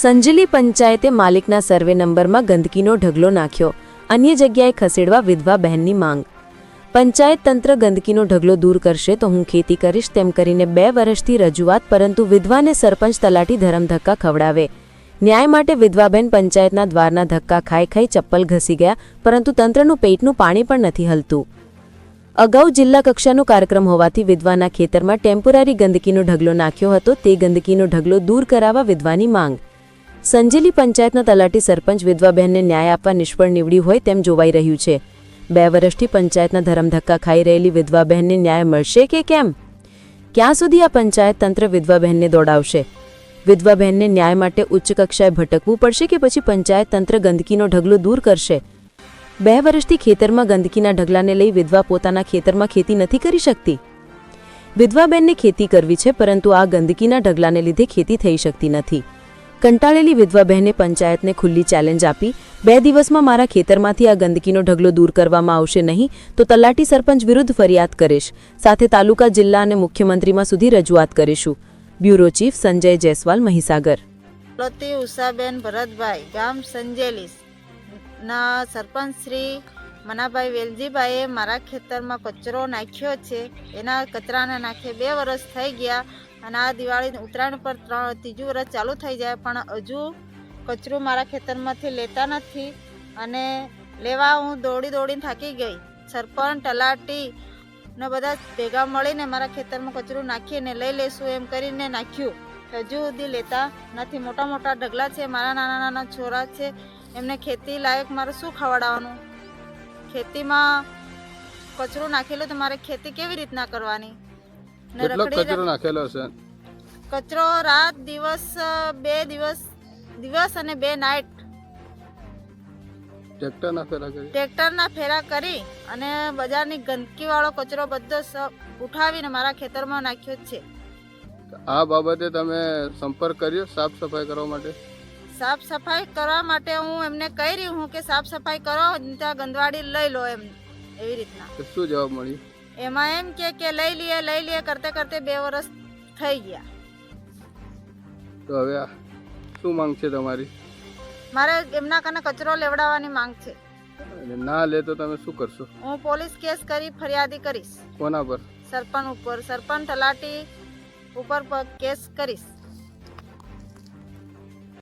સંજલી પંચાયતે માલિકના સર્વે નંબરમાં ગંદકીનો ઢગલો નાખ્યો. અન્ય જગ્યાએ ખસેડવા વિધવા બહેનની માંગ. પંચાયત તંત્ર ગંદકીનો ઢગલો દૂર કરશે તો હું ખેતી કરીશ તેમ કરીને બે વર્ષથી રજૂઆત પરંતુ વિધવાને સરપંચ તલાટી ધરમધક્કા ખવડાવે. ન્યાય માટે વિધવાબેન પંચાયતના દ્વારના ધક્કા ખાઈ ખાઈ ચપ્પલ ઘસી ગયા, પરંતુ તંત્રનું પેટનું પાણી પણ નથી હલતું. અગાઉ જિલ્લા કક્ષાનો કાર્યક્રમ હોવાથી વિધવાના ખેતરમાં ટેમ્પોરરી ગંદકીનો ઢગલો નાખ્યો હતો, તે ગંદકીનો ઢગલો દૂર કરાવવા વિધવાની માંગ. સંજેલી પંચાયતના તલાટી સરપંચ વિધવાબહેનને ન્યાય આપવા નિષ્ફળ નીવડી હોય તેમ જોવાઈ રહ્યું છે. બે વર્ષથી પંચાયતના ધરમધક્કા ખાઈ રહેલી વિધવાબહેનને ન્યાય મળશે કે કેમ? ક્યાં સુધી આ પંચાયત તંત્ર વિધવાબહેનને દોડાવશે? વિધવાબહેનને ન્યાય માટે ઉચ્ચ કક્ષાએ ભટકવું પડશે કે પછી પંચાયત તંત્ર ગંદકીનો ઢગલો દૂર કરશે? બે વર્ષથી ખેતરમાં ગંદકીના ઢગલાને લઈ વિધવા પોતાના ખેતરમાં ખેતી નથી કરી શકતી? વિધવાબહેનને ખેતી કરવી છે, પરંતુ આ ગંદકીના ઢગલાને લીધે ખેતી થઈ શકતી નથી. કંટાળેલી વિધવા બહેને પંચાયતને ખુલ્લી ચેલેન્જ આપી. બે દિવસમાં મારા ખેતરમાંથી આ ગંદકીનો ઢગલો દૂર કરવામાં આવશે નહીં તો તલાટી સરપંચ વિરુદ્ધ ફરિયાદ કરીશ. સાથે તાલુકા, જિલ્લા અને મુખ્યમંત્રીમાં સુધી રજૂઆત કરીશું. Bureau chief Sanjay Jaiswal, Mahisagar. ઉષાબેન ભરતભાઈ, ગામ સંજેલીસ. ના, સરપંચ શ્રી મનાભાઈ વેલજીભાઈએ મારા ખેતરમાં કચરો નાખ્યો છે. એના કચરાના નાખે બે વર્ષ થઈ ગયા અને આ દિવાળી ઉત્તરાયણ પર ત્રણ ત્રીજું વર્ષ ચાલુ થઈ જાય પણ હજુ કચરું મારા ખેતરમાંથી લેતા નથી અને લેવા હું દોડી દોડીને થાકી ગઈ. સરપંચ, તલાટી ને બધા ભેગા મળીને મારા ખેતરમાં કચરું નાખીને લઈ લેશું એમ કરીને નાખ્યું. હજુ સુધી લેતા નથી. મોટા મોટા ઢગલા છે. મારા નાના નાના છોરા છે. એમને ખેતી લાયક મારે શું ખવડાવવાનું? ખેતીમાં કચરો નાખેલો તો મારે ખેતી કેવી રીતના કરવાની? ને કેટલો રખડી કચરો નાખેલો છે. કચરો રાત દિવસ બે દિવસ દિવસ અને બે નાઈટ. ફેરા કરી? ટ્રેક્ટરના ફેરા કરી અને બજારની ગંદકી વાળો કચરો બધો ઉઠાવીને મારા ખેતરમાં નાખ્યો જ છે. આ બાબતે તમે સંપર્ક કર્યો સાફ સફાઈ કરવા માટે? સાફ સફાઈ કરવા માટે હું એમને કહી રહી હું કે સાફ સફાઈ કરો ત્યાં ગંદવાડી લઈ લો એમ એવી રીતના. શું જવાબ મળ્યો? એમાં એમ કે કે લઈ લઈએ લઈ લઈએ કરતે કરતે બે વર્ષ થઈ ગયા. તો હવે શું માંગ છે તમારી? મારે એમના કને કચરો લેવડાવવાની માંગ છે. ના લે તો તમે શું કરશો? હું પોલીસ કેસ કરી ફરિયાદી કરીશ. કોના પર? સરપંચ ઉપર સરપંચ તલાટી ઉપર કેસ કરીશ.